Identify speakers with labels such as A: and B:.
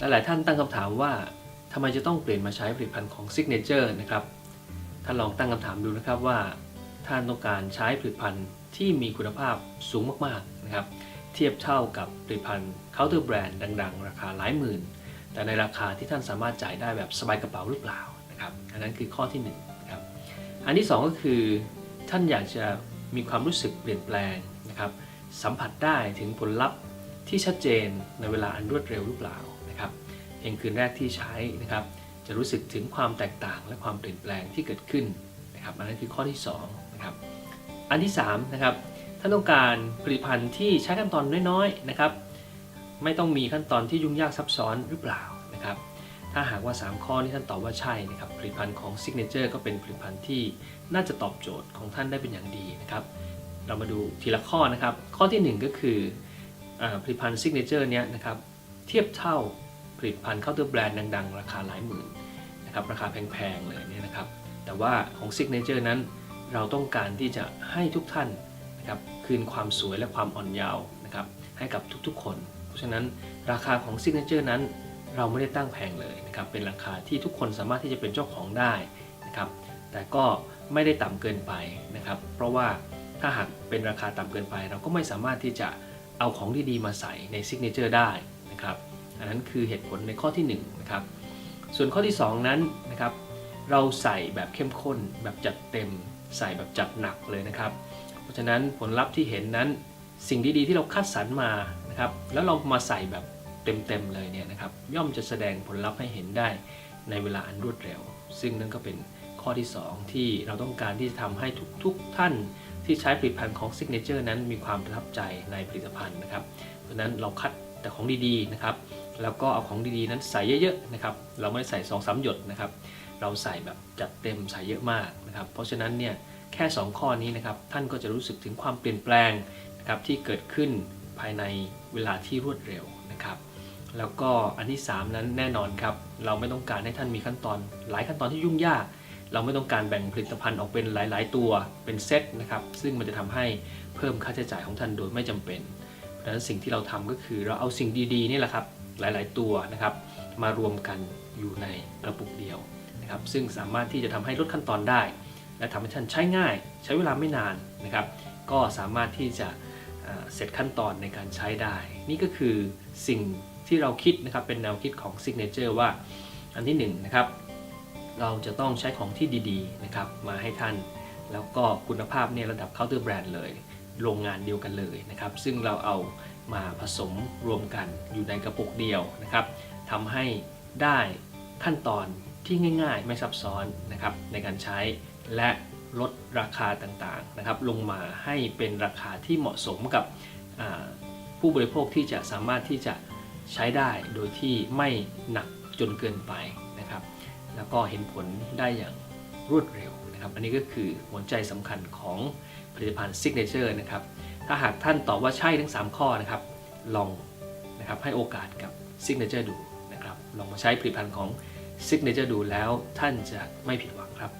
A: หลายท่านตั้งคำถามว่าทำไมจะต้องเปลี่ยนมาใช้ผลิตภัณฑ์ของ Signature นะครับท่านลองตั้งคำถามดูนะครับว่าท่านต้องการใช้ผลิตภัณฑ์ที่มีคุณภาพสูงมากๆนะครับเทียบเท่ากับผลิตภัณฑ์เคาน์เตอร์แบรนด์ดัง ๆ ราคาหลายหมื่น แต่ในราคาที่ท่านสามารถจ่ายได้แบบสบายกระเป๋าหรือเปล่านะครับอันนั้นคือข้อที่1นงนะครับอันที่ 2 ก็คือท่านอยากจะมีความรู้สึกเปลี่ยนแปลงนะครับสัมผัสได้ถึงผลลัพธ์ที่ชัดเจนในเวลาอันรวดเร็วหรือเปล่า นะครับเพียงคืนแรกที่ใช้นะครับจะรู้สึกถึงความแตกต่างและความเปลี่ยนแปลงที่เกิดขึ้นนะครับอันนั้นคือข้อที่2นะครับอันที่3นะครับท่านต้องการผลิตภัณฑ์ที่ใช้ขั้นตอนน้อยๆนะครับไม่ต้องมีขั้นตอนที่ยุ่งยากซับซ้อนหรือเปล่านะครับถ้าหากว่า 3 ข้อนี้ท่านตอบว่าใช่นะครับผลิตภัณฑ์ของ Signature ก็เป็นผลิตภัณฑ์ที่น่าจะตอบโจทย์ของท่านได้เป็นอย่างดีนะครับเรามาดูทีละข้อนะครับ ข้อทีหนึ่1 ก็คืออผลิตภัณฑ์ Signature เนี้ยนะครับเทียบเท่า ผลิตภัณฑ์เคาน์เตอร์แบรนด์ดังๆ ราคาหลายหมื่นนะครับราคาแพงๆเลยเนี่ยนะครับ แต่ว่าของ Signature นั้นเราต้องการที่จะให้ทุกท่านนะครับคืนความสวยและความอ่อนเยาว์นะครับให้กับทุกๆคน เพราะฉะนั้นราคาของ Signature นั้นเราไม่ได้ตั้งแพงเลยนะครับเป็นราคาที่ทุกคนสามารถที่จะเป็นเจ้าของได้นะครับแต่ก็ไม่ได้ต่ำเกินไปนะครับ เพราะว่าถ้าหากเป็นราคาต่ำเกินไป เราก็ไม่สามารถที่จะเอาของดีๆมาใส่ใน Signature ได้นะครับ อันนั้นคือเหตุผลในข้อที่1นนะครับส่วนข้อที่ 2 นั้นนะครับเราใส่แบบเข้มข้นแบบจัดเต็ม ใส่แบบจัดหนักเลยนะครับ เพราะฉะนั้นผลลัพธ์ที่เห็นนั้นสิ่งดีๆที่เราคัดสรรมานะครับแล้วเรามาใส่แบบเต็มๆเลยเนี่ยนะครับย่อมจะแสดงผลลัพธ์ให้เห็นได้ในเวลาอันรวดเร็ว ซึ่งนั่นก็เป็นข้อที่ 2 ที่เราต้องการที่จะทำให้ทุกๆท่านที่ใช้ผลิตภัณฑ์ของ Signature นั้นมีความประทับใจในผลิตภัณฑ์นะครับ เพราะฉะนั้นเราคัดแต่ของดีๆนะครับ แล้วก็เอาของดีๆนั้นใส่เยอะๆนะครับเราไม่ใส่2อสหยดนะครับเราใส่แบบจัดเต็มใส่เยอะมากนะครับเพราะฉะนั้นเนี่ยแค่ 2 ข้อนี้นะครับท่านก็จะรู้สึกถึงความเปลี่ยนแปลงนะครับที่เกิดขึ้นภายในเวลาที่รวดเร็วนะครับแล้วก็อันที่ 3 นั้นแน่นอนครับเราไม่ต้องการให้ท่านมีขั้นตอน หลายขั้นตอนที่ยุ่งยากเราไม่ต้องการแบ่งผลิตภัณฑ์ออกเป็นหลาย ๆ ตัวเป็นเซตนะครับซึ่งมันจะทำให้เพิ่มค่าใช้จ่ายของท่านโดยไม่จำเป็น เพราะฉะนั้นสิ่งที่เราทำก็คือเราเอาสิ่งดีๆนี่แหละครับ หลาย ๆ ตัวนะครับ มารวมกันอยู่ในกระปุกเดียวนะครับ ซึ่งสามารถที่จะทำให้ลดขั้นตอนได้ และทำให้ท่านใช้ง่าย ใช้เวลาไม่นานนะครับ ก็สามารถที่จะเสร็จขั้นตอนในการใช้ได้ นี่ก็คือสิ่งที่เราคิดนะครับเป็นแนวคิดของ Signature ว่าอันที่หนึ่งนะครับเราจะต้องใช้ของที่ดีๆนะครับมาให้ท่าน แล้วก็คุณภาพเนี่ยระดับเคาน์เตอร์แบรนด์เลย โรงงานเดียวกันเลยนะครับ ซึ่งเราเอา มาผสมรวมกันอยู่ในกระปุกเดียวนะครับทำให้ได้ขั้นตอนที่ง่าย ๆ ไม่ซับซ้อนนะครับในการใช้และลดราคาต่างๆนะครับ ลงมาให้เป็นราคาที่เหมาะสมกับผู้บริโภคที่จะสามารถที่จะใช้ได้โดยที่ไม่หนักจนเกินไปนะครับ แล้วก็เห็นผลได้อย่างรวดเร็วนะครับ อันนี้ก็คือหัวใจสำคัญของผลิตภัณฑ์ Signature นะครับ ถ้าหากท่านตอบว่าใช่ทั้ง 3 ข้อนะครับ ลองนะครับให้โอกาสกับ Signature ดูนะครับ ลองมาใช้ผลิตภัณฑ์ของ Signature ดูแล้วท่านจะไม่ผิดหวังครับ